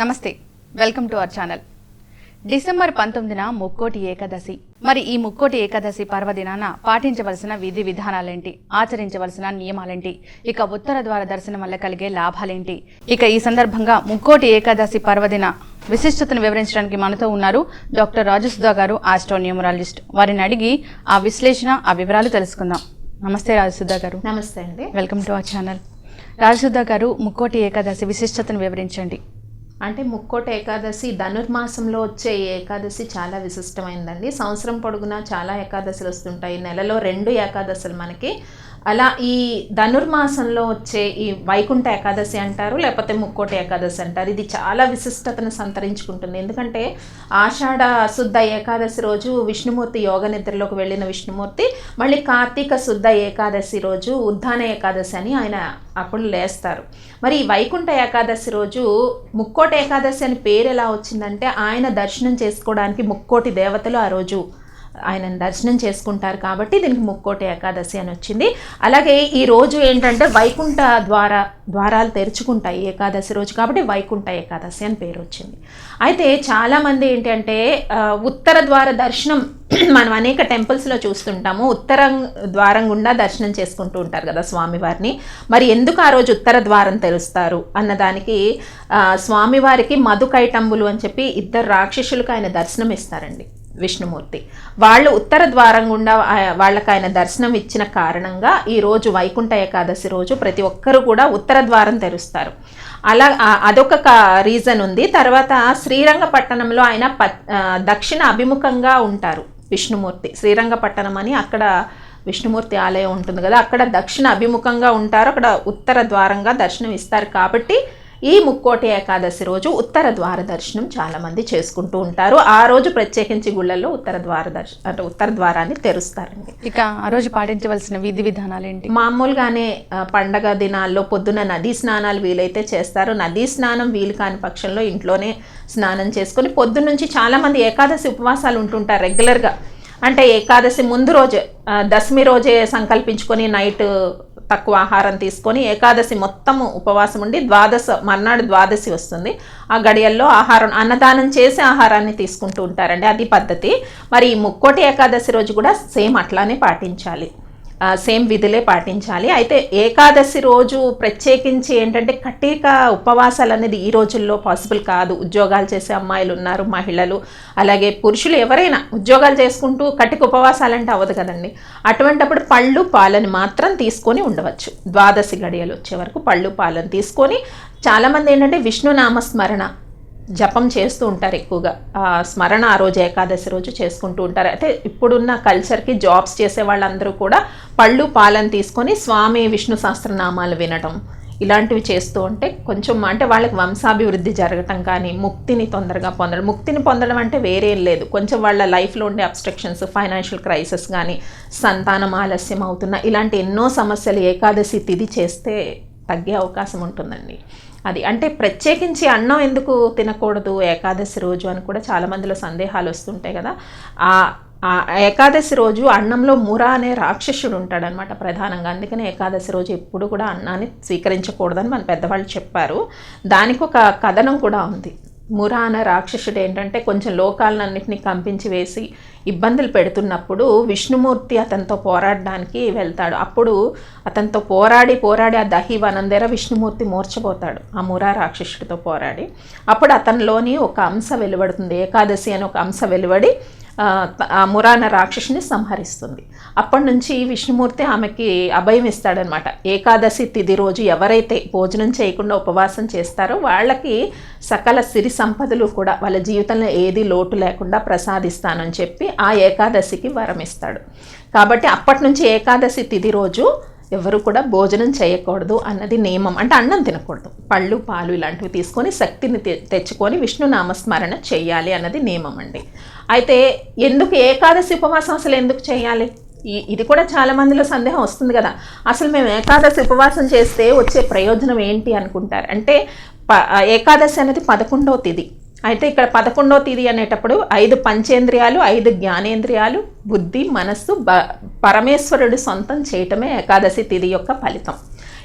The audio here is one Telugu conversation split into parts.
నమస్తే welcome to our channel. December పంతొమ్మిదిన ముక్కోటి ఏకాదశి. మరి ఈ ముక్కోటి ఏకాదశి పర్వదినాన పాటించవలసిన విధి విధానాలేంటి? ఆచరించవలసిన నియమాలేంటి? ఇక ఉత్తర ద్వార దర్శనం వల్ల కలిగే లాభాలేంటి? ఇక ఈ సందర్భంగా ముక్కోటి ఏకాదశి పర్వదిన విశిష్టతను వివరించడానికి మనతో ఉన్నారు డాక్టర్ రాజసుధా గారు ఆస్ట్రోన్యూమరాలజిస్ట్ వారిని అడిగి ఆ విశ్లేషణ ఆ వివరాలు తెలుసుకుందాం. నమస్తే రాజసుధా గారు. నమస్తే అండి. Welcome to our channel. Rajasudha గారు ముక్కోటి ఏకాదశి విశిష్టతను వివరించండి. అంటే ముక్కోట ఏకాదశి ధనుర్మాసంలో వచ్చే ఏకాదశి చాలా విశిష్టమైందండి. సంవత్సరం పొడుగునా చాలా ఏకాదశులు వస్తుంటాయి నెలలో రెండు ఏకాదశులు మనకి అలా ఈ ధనుర్మాసంలో వచ్చే ఈ వైకుంఠ ఏకాదశి అంటారు లేకపోతే ముక్కోటి ఏకాదశి అంటారు. ఇది చాలా విశిష్టతను సంతరించుకుంటుంది. ఎందుకంటే ఆషాఢ శుద్ధ ఏకాదశి రోజు విష్ణుమూర్తి యోగ నిద్రలోకి వెళ్ళిన విష్ణుమూర్తి మళ్ళీ కార్తీక శుద్ధ ఏకాదశి రోజు ఉద్దాన ఏకాదశి అని ఆయన అప్పుడు లేస్తారు. మరి ఈ వైకుంఠ ఏకాదశి రోజు ముక్కోటి ఏకాదశి అని పేరు ఎలా వచ్చిందంటే ఆయన దర్శనం చేసుకోవడానికి ముక్కోటి దేవతలు ఆ రోజు ఆయనను దర్శనం చేసుకుంటారు కాబట్టి దీనికి ముక్కోటి ఏకాదశి అని వచ్చింది. అలాగే ఈ రోజు ఏంటంటే వైకుంఠ ద్వార ద్వారాలు తెరుచుకుంటాయి ఏకాదశి రోజు కాబట్టి వైకుంఠ ఏకాదశి అని పేరు వచ్చింది. అయితే చాలామంది ఏంటంటే ఉత్తర ద్వార దర్శనం మనం అనేక టెంపుల్స్లో చూస్తుంటాము. ఉత్తరం ద్వారం గుండా దర్శనం చేసుకుంటూ ఉంటారు కదా స్వామివారిని. మరి ఎందుకు ఆ రోజు ఉత్తర ద్వారం తెరుస్తారు అన్నదానికి స్వామివారికి మధుకైటంబులు అని చెప్పి ఇద్దరు రాక్షసులకు ఆయన దర్శనం ఇస్తారండి విష్ణుమూర్తి. వాళ్ళు ఉత్తర ద్వారం గుండా వాళ్ళకి ఆయన దర్శనం ఇచ్చిన కారణంగా ఈరోజు వైకుంఠ ఏకాదశి రోజు ప్రతి ఒక్కరు కూడా ఉత్తర ద్వారం తెరుస్తారు. అలా అదొక రీజన్ ఉంది. తర్వాత శ్రీరంగపట్టణంలో ఆయన ప దక్షిణ అభిముఖంగా ఉంటారు విష్ణుమూర్తి. శ్రీరంగపట్టణం అని అక్కడ విష్ణుమూర్తి ఆలయం ఉంటుంది కదా అక్కడ దక్షిణ అభిముఖంగా ఉంటారు. అక్కడ ఉత్తర ద్వారంగా దర్శనం ఇస్తారు కాబట్టి ఈ ముక్కోటి ఏకాదశి రోజు ఉత్తర ద్వార దర్శనం చాలామంది చేసుకుంటూ ఉంటారు. ఆ రోజు ప్రత్యేకించి గుళ్ళల్లో ఉత్తర ద్వార దర్శ అంటే ఉత్తర ద్వారాన్ని తెరుస్తారండి. ఇక ఆ రోజు పాటించవలసిన విధి విధానాలు ఏంటి? మామూలుగానే పండగ దినాల్లో పొద్దున నదీ స్నానాలు వీలైతే చేస్తారు. నదీ స్నానం వీలు కాని పక్షంలో ఇంట్లోనే స్నానం చేసుకొని పొద్దున్న నుంచి చాలామంది ఏకాదశి ఉపవాసాలు ఉంటుంటారు రెగ్యులర్గా. అంటే ఏకాదశి ముందు రోజే దశమి రోజే సంకల్పించుకొని నైట్ తక్కువ ఆహారం తీసుకొని ఏకాదశి మొత్తము ఉపవాసం ఉండి ద్వాదశ మర్నాడు ద్వాదశి వస్తుంది. ఆ గడియల్లో ఆహారం అన్నదానం చేసి ఆహారాన్ని తీసుకుంటూ ఉంటారండి. అది పద్ధతి. మరి ముక్కోటి ఏకాదశి రోజు కూడా సేమ్ అట్లానే పాటించాలి. సేమ్ విధులే పాటించాలి. అయితే ఏకాదశి రోజు ప్రత్యేకించి ఏంటంటే కట్టిక ఉపవాసాలు అనేది ఈ రోజుల్లో పాసిబుల్ కాదు. ఉద్యోగాలు చేసే అమ్మాయిలు ఉన్నారు మహిళలు అలాగే పురుషులు ఎవరైనా ఉద్యోగాలు చేసుకుంటూ కట్టిక ఉపవాసాలు అంటే అవ్వదు కదండి. అటువంటప్పుడు పళ్ళు పాలని మాత్రం తీసుకొని ఉండవచ్చు. ద్వాదశి గడియలు వచ్చే వరకు పళ్ళు పాలను తీసుకొని చాలామంది ఏంటంటే విష్ణు నామస్మరణ జపం చేస్తూ ఉంటారు ఎక్కువగా. స్మరణ ఆ రోజు ఏకాదశి రోజు చేసుకుంటూ ఉంటారు. అయితే ఇప్పుడున్న కల్చర్కి జాబ్స్ చేసే వాళ్ళందరూ కూడా పళ్ళు పాలను తీసుకొని స్వామి విష్ణు సహస్రనామాలు వినడం ఇలాంటివి చేస్తూ ఉంటే కొంచెం అంటే వాళ్ళకి వంశాభివృద్ధి జరగటం కానీ ముక్తిని తొందరగా పొందడం ముక్తిని పొందడం అంటే వేరేం లేదు. కొంచెం వాళ్ళ లైఫ్లో ఉండే అబ్స్ట్రక్షన్స్ ఫైనాన్షియల్ క్రైసిస్ కానీ సంతానం ఆలస్యం అవుతున్న ఇలాంటి ఎన్నో సమస్యలు ఏకాదశి తిది చేస్తే తగ్గే అవకాశం ఉంటుందండి. అది అంటే ప్రత్యేకించి అన్నం ఎందుకు తినకూడదు ఏకాదశి రోజు అని కూడా చాలా మందిలో సందేహాలు వస్తుంటాయి కదా. ఆ ఆ ఏకాదశి రోజు అన్నంలో ముర అనే రాక్షసుడు ఉంటాడనమాట ప్రధానంగా. అందుకని ఏకాదశి రోజు ఎప్పుడు కూడా అన్నాన్ని స్వీకరించకూడదని మన పెద్దవాళ్ళు చెప్పారు. దానికి ఒక కథనం కూడా ఉంది. మురా అనే రాక్షసుడు ఏంటంటే కొంచెం లోకాలన్నింటినీ కంపించి వేసి ఇబ్బందులు పెడుతున్నప్పుడు విష్ణుమూర్తి అతనితో పోరాడడానికి వెళ్తాడు. అప్పుడు అతనితో పోరాడి పోరాడి ఆ దహి వనం దగ్గర విష్ణుమూర్తి మూర్చపోతాడు ఆ మురా రాక్షసుడితో పోరాడి. అప్పుడు అతనిలోని ఒక అంశ వెలువడుతుంది ఏకాదశి అని ఒక అంశ వెలువడి మురాన రాక్షసుని సంహరిస్తుంది. అప్పటి నుంచి విష్ణుమూర్తి ఆమెకి అభయం ఇస్తాడనమాట. ఏకాదశి తిథి రోజు ఎవరైతే భోజనం చేయకుండా ఉపవాసం చేస్తారో వాళ్ళకి సకల సిరి సంపదలు కూడా వాళ్ళ జీవితంలో ఏది లోటు లేకుండా ప్రసాదిస్తానని చెప్పి ఆ ఏకాదశికి వరం ఇస్తాడు కాబట్టి అప్పటి నుంచి ఏకాదశి తిథి రోజు ఎవరు కూడా భోజనం చేయకూడదు అన్నది నియమం. అంటే అన్నం తినకూడదు. పళ్ళు పాలు ఇలాంటివి తీసుకొని శక్తిని తె- తెచ్చుకొని విష్ణు నామస్మరణ చేయాలి అన్నది నియమం అండి. అయితే ఎందుకు ఏకాదశి ఉపవాసం అసలు ఎందుకు చేయాలి? ఈ- ఇది కూడా చాలా మందిలో సందేహం వస్తుంది కదా. అసలు మేము ఏకాదశి ఉపవాసం చేస్తే వచ్చే ప్రయోజనం ఏంటి అనుకుంటారు? అంటే ప- ఏకాదశి అనేది పదకొండవ తిథి అయితే ఇక్కడ పదకొండవ తేదీ అనేటప్పుడు ఐదు పంచేంద్రియాలు ఐదు జ్ఞానేంద్రియాలు బుద్ధి మనస్సు బ పరమేశ్వరుడు సొంతం చేయటమే ఏకాదశి తిథి యొక్క ఫలితం.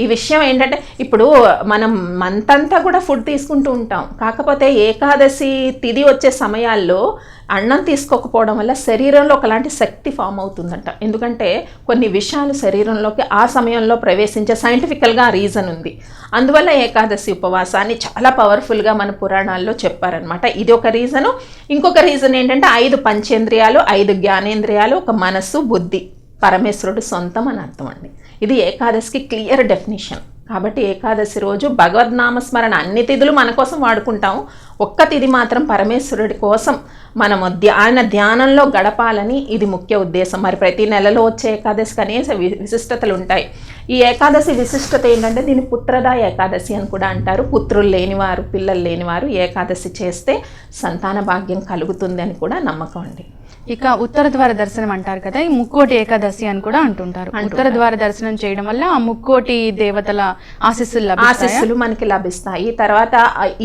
ఈ విషయం ఏంటంటే ఇప్పుడు మనం మంత్ అంతా కూడా ఫుడ్ తీసుకుంటూ ఉంటాం. కాకపోతే ఏకాదశి తిది వచ్చే సమయాల్లో అన్నం తీసుకోకపోవడం వల్ల శరీరంలో ఒకలాంటి శక్తి ఫామ్ అవుతుందంట. ఎందుకంటే కొన్ని విషయాలు శరీరంలోకి ఆ సమయంలో ప్రవేశించే సైంటిఫికల్గా రీజన్ ఉంది. అందువల్ల ఏకాదశి ఉపవాసాన్ని చాలా పవర్ఫుల్గా మన పురాణాల్లో చెప్పారనమాట ఇది ఒక రీజను. ఇంకొక రీజన్ ఏంటంటే ఐదు పంచేంద్రియాలు ఐదు జ్ఞానేంద్రియాలు ఒక మనస్సు బుద్ధి. పరమేశ్వరుడు సొంతం అని అర్థం అండి. ఇది ఏకాదశికి క్లియర్ డెఫినేషన్. కాబట్టి ఏకాదశి రోజు భగవద్నామస్మరణ అన్ని తిథులు మన కోసం వాడుకుంటాం ఒక్క తిథి మాత్రం పరమేశ్వరుడి కోసం మనము ధ్యా- ఆయన ధ్యానంలో గడపాలని ఇది ముఖ్య ఉద్దేశం. మరి ప్రతి నెలలో వచ్చే ఏకాదశికి అనేక వి- విశిష్టతలు ఉంటాయి. ఈ ఏకాదశి విశిష్టత ఏంటంటే దీన్ని పుత్రద ఏకాదశి అని కూడా అంటారు. పుత్రులు లేనివారు పిల్లలు లేనివారు ఏకాదశి చేస్తే సంతాన భాగ్యం కలుగుతుంది అని కూడా నమ్మకం అండి. ఇక ఉత్తర ద్వార దర్శనం అంటారు కదా ఈ ముక్కోటి ఏకాదశి అని కూడా అంటుంటారు. ఉత్తర ద్వార దర్శనం చేయడం వల్ల ఆ ముక్కోటి దేవతల ఆశీస్సులు ఆశీస్సులు మనకి లభిస్తాయి. తర్వాత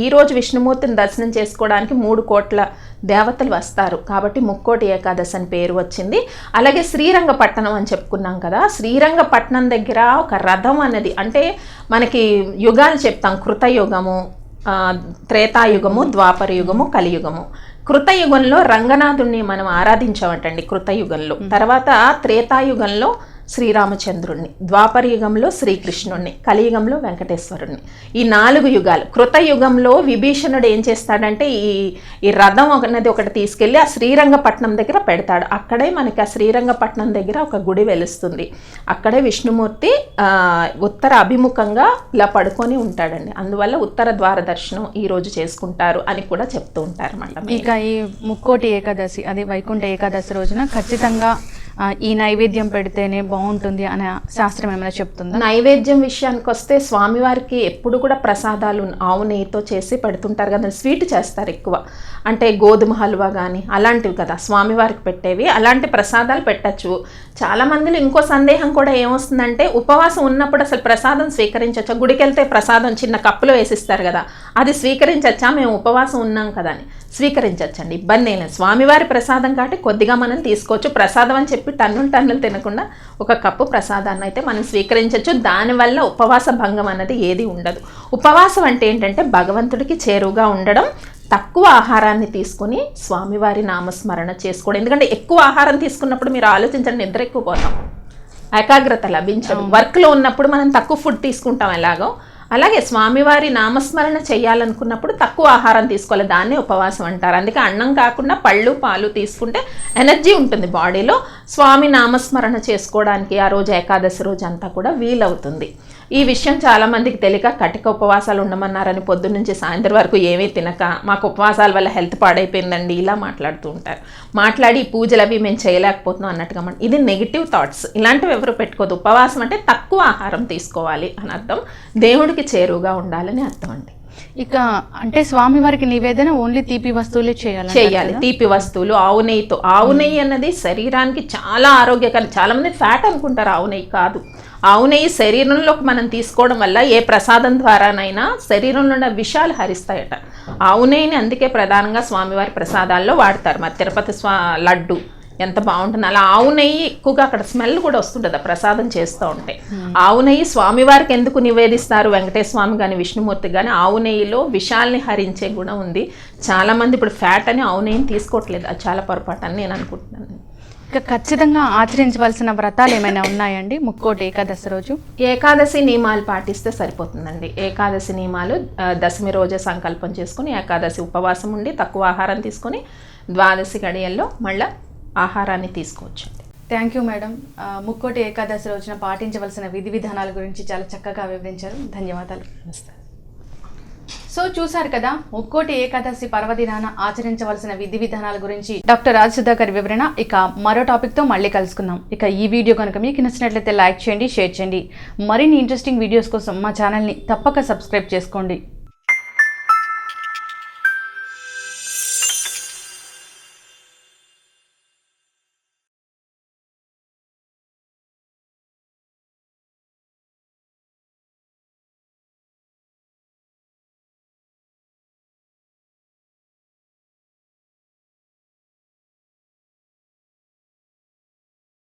ఈ రోజు విష్ణుమూర్తిని దర్శనం చేసుకోవడానికి మూడు కోట్ల దేవతలు వస్తారు. కాబట్టి ముక్కోటి ఏకాదశి అని పేరు వచ్చింది. అలాగే శ్రీరంగపట్నం అని చెప్పుకున్నాం కదా శ్రీరంగపట్నం దగ్గర ఒక రథం అనేది అంటే మనకి యుగాలు చెప్తాం. కృతయుగము త్రేతాయుగము ద్వాపర యుగము కలియుగము. కృతయుగంలో రంగనాథుణ్ణి మనం ఆరాధించామటండి కృతయుగంలో. తర్వాత త్రేతాయుగంలో శ్రీరామచంద్రుణ్ణి ద్వాపర యుగంలో శ్రీకృష్ణుణ్ణి కలియుగంలో వెంకటేశ్వరుణ్ణి. ఈ నాలుగు యుగాలు కృతయుగంలో విభీషణుడు ఏం చేస్తాడంటే ఈ ఈ రథం అనేది ఒకటి తీసుకెళ్ళి ఆ శ్రీరంగపట్నం దగ్గర పెడతాడు. అక్కడే మనకి ఆ శ్రీరంగపట్నం దగ్గర ఒక గుడి వెలుస్తుంది. అక్కడే విష్ణుమూర్తి ఉత్తర అభిముఖంగా ఇలా పడుకొని ఉంటాడండి. అందువల్ల ఉత్తర ద్వార దర్శనం ఈరోజు చేసుకుంటారు అని కూడా చెప్తూ ఉంటారు అన్నమాట ఇక ఈ ముక్కోటి ఏకాదశి అదే వైకుంఠ ఏకాదశి రోజున ఖచ్చితంగా ఈ నైవేద్యం పెడితేనే బాగుంటుంది అనే శాస్త్రం ఏమైనా చెప్తుందా? నైవేద్యం విషయానికి వస్తే స్వామివారికి ఎప్పుడు కూడా ప్రసాదాలు ఆవు నెయ్యితో చేసి పెడుతుంటారు కదా స్వీట్ చేస్తారు ఎక్కువ. అంటే గోధుమ హల్వా కానీ అలాంటివి కదా స్వామివారికి పెట్టేవి. అలాంటి ప్రసాదాలు పెట్టచ్చు. చాలా మందిలో ఇంకో సందేహం కూడా ఏమొస్తుందంటే ఉపవాసం ఉన్నప్పుడు అసలు ప్రసాదం స్వీకరించచ్చా? గుడికి వెళ్తే ప్రసాదం చిన్న కప్పులో వేసిస్తారు కదా అది స్వీకరించచ్చా? మేము ఉపవాసం ఉన్నాం కదా అని. స్వీకరించచ్చండి. ఇబ్బంది ఏం లేదు స్వామివారి ప్రసాదం కాబట్టి కొద్దిగా మనం తీసుకోవచ్చు. ప్రసాదం అని చెప్పి టన్నులు టన్నులు తినకుండా ఒక కప్పు ప్రసాదాన్ని అయితే మనం స్వీకరించవచ్చు దానివల్ల ఉపవాస భంగం అన్నది ఏది ఉండదు. ఉపవాసం అంటే ఏంటంటే భగవంతుడికి చేరువుగా ఉండడం తక్కువ ఆహారాన్ని తీసుకొని స్వామివారి నామస్మరణ చేసుకోవడం. ఎందుకంటే ఎక్కువ ఆహారం తీసుకున్నప్పుడు మీరు ఆలోచించండి నిద్ర ఎక్కువ పోతాం. ఏకాగ్రత లభించదు. వర్క్లో ఉన్నప్పుడు మనం తక్కువ ఫుడ్ తీసుకుంటాం ఎలాగో. అలాగే స్వామివారి నామస్మరణ చేయాలనుకున్నప్పుడు తక్కువ ఆహారం తీసుకోవాలి. దాన్నే ఉపవాసం అంటారు. అందుకే అన్నం కాకుండా పళ్ళు పాలు తీసుకుంటే ఎనర్జీ ఉంటుంది బాడీలో. స్వామి నామస్మరణ చేసుకోవడానికి ఆ రోజు ఏకాదశి రోజు అంతా కూడా వీలవుతుంది. ఈ విషయం చాలా మందికి తెలియక కటిక ఉపవాసాలు ఉండమన్నారని పొద్దున్న నుంచి సాయంత్రం వరకు ఏమీ తినక మాకు ఉపవాసాల వల్ల హెల్త్ పాడైపోయిందండి. ఇలా మాట్లాడుతూ ఉంటారు. మాట్లాడి ఈ పూజలు అవి మేము చేయలేకపోతున్నాం అన్నట్టుగా మన ఇది నెగిటివ్ థాట్స్ ఇలాంటివి ఎవరు పెట్టుకోదు. ఉపవాసం అంటే తక్కువ ఆహారం తీసుకోవాలి అని అర్థం. దేవుడికి చేరువుగా ఉండాలని అర్థం అండి. ఇక అంటే స్వామివారికి నివేదన ఓన్లీ తీపి వస్తువులే చేయాలి. చేయాలి తీపి వస్తువులు ఆవు నెయ్యితో. ఆవు నెయ్యి అన్నది శరీరానికి చాలా ఆరోగ్యకరం చాలా మంది ఫ్యాట్ అనుకుంటారు. ఆవు నెయ్యి కాదు. ఆవు నెయ్యి శరీరంలోకి మనం తీసుకోవడం వల్ల ఏ ప్రసాదం ద్వారానైనా శరీరంలో ఉన్న విషాలు హరిస్తాయట. ఆవు నెయ్యిని అందుకే ప్రధానంగా స్వామివారి ప్రసాదాల్లో వాడతారు. మరి తిరుపతి స్వా లడ్డు ఎంత బాగుంటుంది. అలా ఆవు నెయ్యి ఎక్కువగా అక్కడ స్మెల్ కూడా వస్తుంటుంది ప్రసాదం చేస్తూ ఉంటే. ఆవు నెయ్యి స్వామివారికి ఎందుకు నివేదిస్తారు వెంకటేశ్వర స్వామి కానీ విష్ణుమూర్తి కానీ ఆవు నెయ్యిలో విషాల్ని హరించే గుణం ఉంది. చాలామంది ఇప్పుడు ఫ్యాట్ అని ఆవు నెయ్యిని తీసుకోవట్లేదు. అది చాలా పొరపాటు అని నేను అనుకుంటున్నాను. ఇక ఖచ్చితంగా ఆచరించవలసిన వ్రతాలు ఏమైనా ఉన్నాయండి? ముక్కోటి ఏకాదశి రోజు. ఏకాదశి నియమాలు పాటిస్తే సరిపోతుందండి. ఏకాదశి నియమాలు దశమి రోజే సంకల్పం చేసుకుని ఏకాదశి ఉపవాసం ఉండి తక్కువ ఆహారం తీసుకొని ద్వాదశి గడియల్లో మళ్ళీ ఆహారాన్ని తీసుకోవచ్చండి. Thank you madam Mukkoti Ekadashi రోజున పాటించవలసిన విధి విధానాల గురించి చాలా చక్కగా వివరించారు. ధన్యవాదాలు. నమస్తే. సో చూశారు కదా ముక్కోటి ఏకాదశి పర్వదినాన ఆచరించవలసిన విధి విధానాల గురించి డాక్టర్ రాజసుధాకర్ వివరణ. ఇక మరో టాపిక్తో మళ్ళీ కలుసుకుందాం. ఇక ఈ వీడియో కనుక మీకు నచ్చినట్లయితే లైక్ చేయండి షేర్ చేయండి. మరిన్ని ఇంట్రెస్టింగ్ వీడియోస్ కోసం మా ఛానల్ని తప్పక సబ్స్క్రైబ్ చేసుకోండి.